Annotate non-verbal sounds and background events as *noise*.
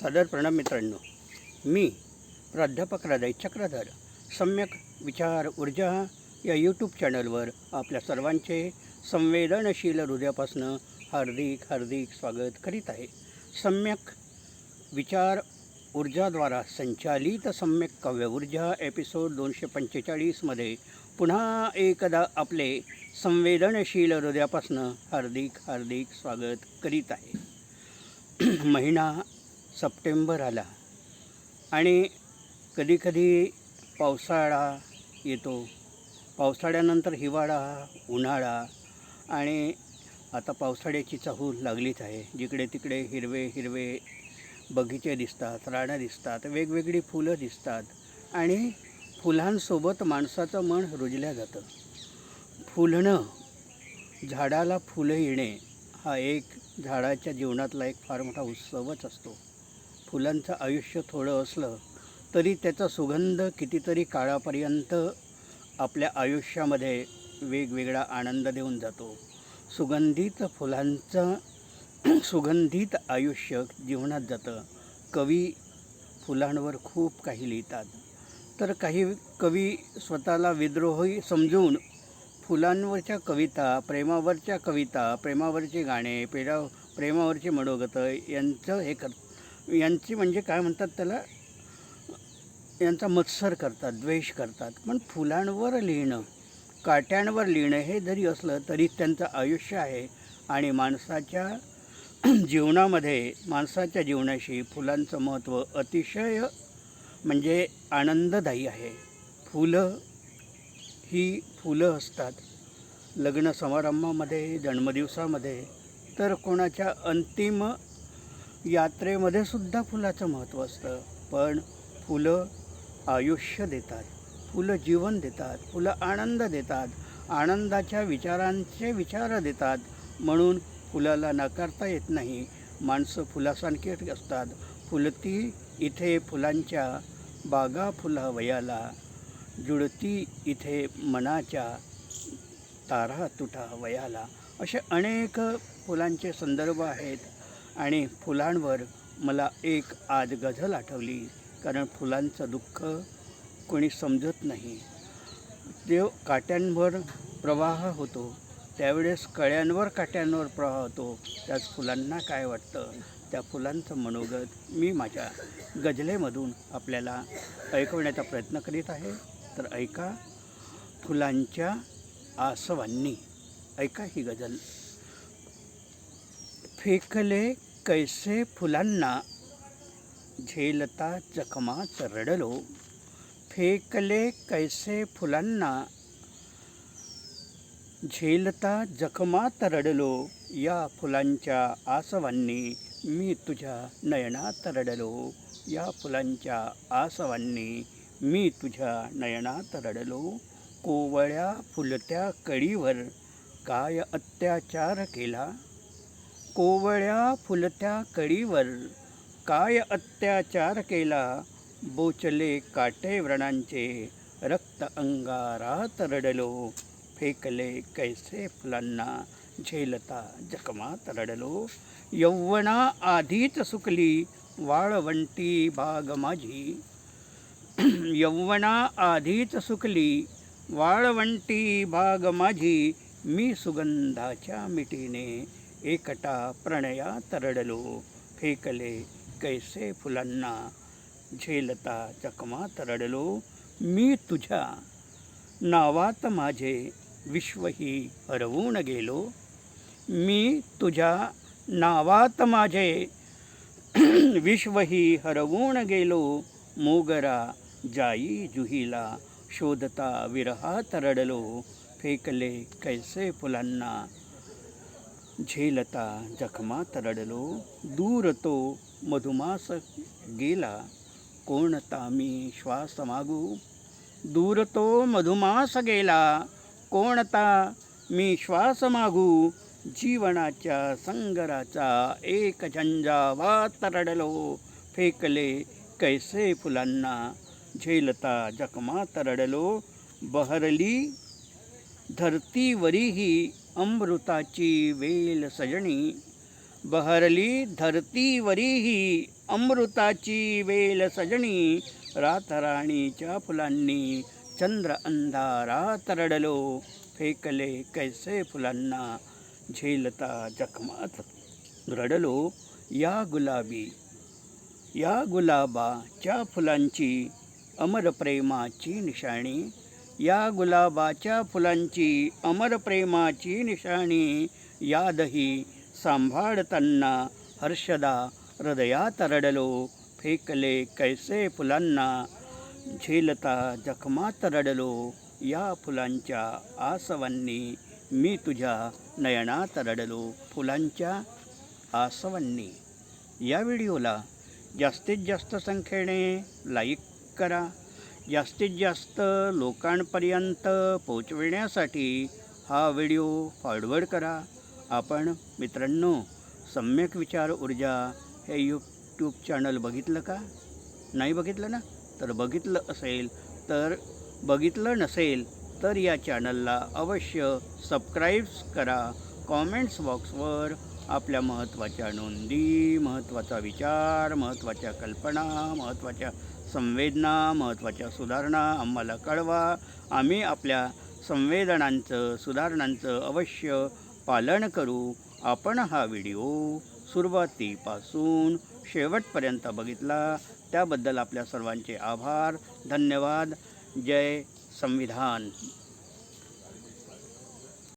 सादर प्रणाम मित्रांनो. मी प्राध्यापक हृदय चक्रधर. सम्यक विचार ऊर्जा या यूट्यूब चॅनलवर आपल्या सर्वांचे संवेदनशील हृदयापासनं हार्दिक हार्दिक स्वागत करीत आहे. सम्यक विचार ऊर्जाद्वारा संचालित सम्यक काव्य ऊर्जा एपिसोड दोनशे पंचेचाळीसमध्ये पुन्हा एकदा आपले संवेदनशील हृदयापासनं हार्दिक हार्दिक स्वागत करीत आहे. *clears throat* महिना सप्टेंबर आला आणि कधीकधी पावसाळा येतो. पावसाळ्यानंतर हिवाळा उन्हाळा आणि आता पावसाळ्याची चाहूल लागलीच आहे. जिकडे तिकडे हिरवे हिरवे बगीचे दिसतात रानं दिसतात वेगवेगळी फुलं दिसतात आणि फुलांसोबत माणसाचं मन रुजल्या जातं. फुलणं झाडाला फुलं येणे हा एक झाडाच्या जीवनातला एक फार मोठा उत्सवच असतो. फुलांचं आयुष्य थोडं असलं तरी त्याचा सुगंध कितीतरी काळापर्यंत आपल्या आयुष्यामध्ये वेगवेगळा आनंद देऊन जातो. सुगंधित फुलांचं *clears throat* सुगंधित आयुष्य जीवनात जातं. कवी फुलांवर खूप काही लिहितात. तर काही कवी स्वतःला विद्रोही समजून फुलांवरच्या कविता प्रेमावरच्या कविता प्रेमावरचे गाणे पेडा प्रेमावरचे मनोगतं यांचं हे कर यांची म्हणजे काय म्हणतात त्याला यांचा मत्सर करतात द्वेष करतात. पण फुलांवर लिहिणं काट्यांवर लिहिणं हे जरी असलं तरी त्यांचं आयुष्य आहे. आणि माणसाच्या *clears throat* जीवनामध्ये माणसाच्या जीवनाशी फुलांचं महत्त्व अतिशय म्हणजे आनंददायी आहे. फुलं ही फुलं असतात. लग्न समारंभामध्ये जन्मदिवसामध्ये तर कोणाच्या अंतिम यात्रेमध्ये सुद्धा फुलाचं महत्त्व असतं. पण फुलं आयुष्य देतात फुलं जीवन देतात फुलं आनंद देतात आनंदाच्या विचारांचे विचार देतात. म्हणून फुलाला नाकारता येत नाही. माणसं फुलासारखी असतात. फुलती इथे फुलांच्या बागा फुला वयाला जुळती इथे मनाच्या तारा तुटा वयाला. असे अनेक फुलांचे संदर्भ आहेत. आणि फुलांवर मला एक आज गझल आठवली कारण फुलांचं दुःख कोणी समजत नाही. देव काट्यांवर प्रवाह होतो त्यावेळेस कळ्यांवर काट्यांवर प्रवाह होतो त्याच फुलांना काय वाटतं? त्या फुलांचं मनोगत मी माझ्या गजलेमधून आपल्याला ऐकवण्याचा प्रयत्न करीत आहे. तर ऐका फुलांच्या आसवांनी. ऐका ही गजल फेकले कैसे फुलांना झेलता जखमाच रडलो फेकले कैसे फुलांना झेलता जखमात रडलो या फुलांच्या आसवांनी मी तुझ्या नयनात रडलो या फुलांच्या आसवांनी मी तुझ्या नयनात रडलो कोवळ्या फुलत्या कळीवर काय अत्याचार केला? कोवळ्या फुलत्या कळीवर काय अत्याचार केला? बोचले काटे व्रणांचे रक्त अंगारात रडलो. फेकले कैसे फुलांना? झेलता जखमात रडलो. यौवना आधीच सुकली वाळवंटी बाग माझी. *clears throat* यौवना आधीच सुकली वाळवंटी बाग माझी. मी सुगंधाच्या मिठीने एकटा प्रणया तरडलो. फेकले कैसे फुलांना? झेलता चकमा तरडलो. मी तुझ्या नावात माझे विश्वही हरवून गेलो. मी तुझ्या नावात माझे *clears throat* विश्वही हरवून गेलो. मोगरा जाई जुहीला शोधता विरहा तरडलो. फेकले कैसे फुलांना? झेलता जखमात रडलो दूर तो मधुमास गेला. कोणता मी श्वास मागू? दूर तो मधुमास गेला. कोणता मी श्वास मागू? जीवनाच्या संगराचा एक झंझावात रडलो. फेकले कैसे फुलांना? झेलता जखमात रडलो. बहरली धरतीवरीही अमृताची वेल सजणी बहरली धरतीवरीही अमृताची वेल सजणी रातराणीच्या फुलांनी चंद्र अंधारात रडलो फेकले कैसे फुलांना झेलता जखमात रडलो या गुलाबी या गुलाबाच्या फुलांची अमर प्रेमाची निशाणी या गुलाबाच्या फुलांची अमर प्रेमाची निशाणी यादही सांभाळताना हर्षदा हृदयात रडलो. फेकले कैसे फुलांना? झेलता जखमात रडलो. या फुलांच्या आसवांनी मी तुझ्या नयनात रडलो. फुलांच्या आसवांनी. या व्हिडिओला जास्तीत जास्त संख्येने लाईक करा. जास्तीत जास्त लोकांपर्यंत पोचविण्यासाठी हा व्हिडिओ फॉरवर्ड करा. आपण मित्रांनो सम्यक विचार ऊर्जा हे यूट्यूब चॅनल बघितलं का? नाही बघितलं ना? तर बघितलं असेल तर बघितलं नसेल तर या चॅनलला अवश्य सबस्क्राईब्स करा. कॉमेंट्स बॉक्सवर आपल्या महत्त्वाच्या नोंदी महत्त्वाचा विचार महत्त्वाच्या कल्पना महत्त्वाच्या संवेदना महत्त्वाच्या सुधारणा आम्हाला कळवा. आम्ही आपल्या संवेदनांचं सुधारणांचं अवश्य पालन करू. आपण हा व्हिडिओ सुरुवातीपासून शेवटपर्यंत बघितला. त्याबद्दल आपल्या सर्वांचे आभार धन्यवाद. जय संविधान.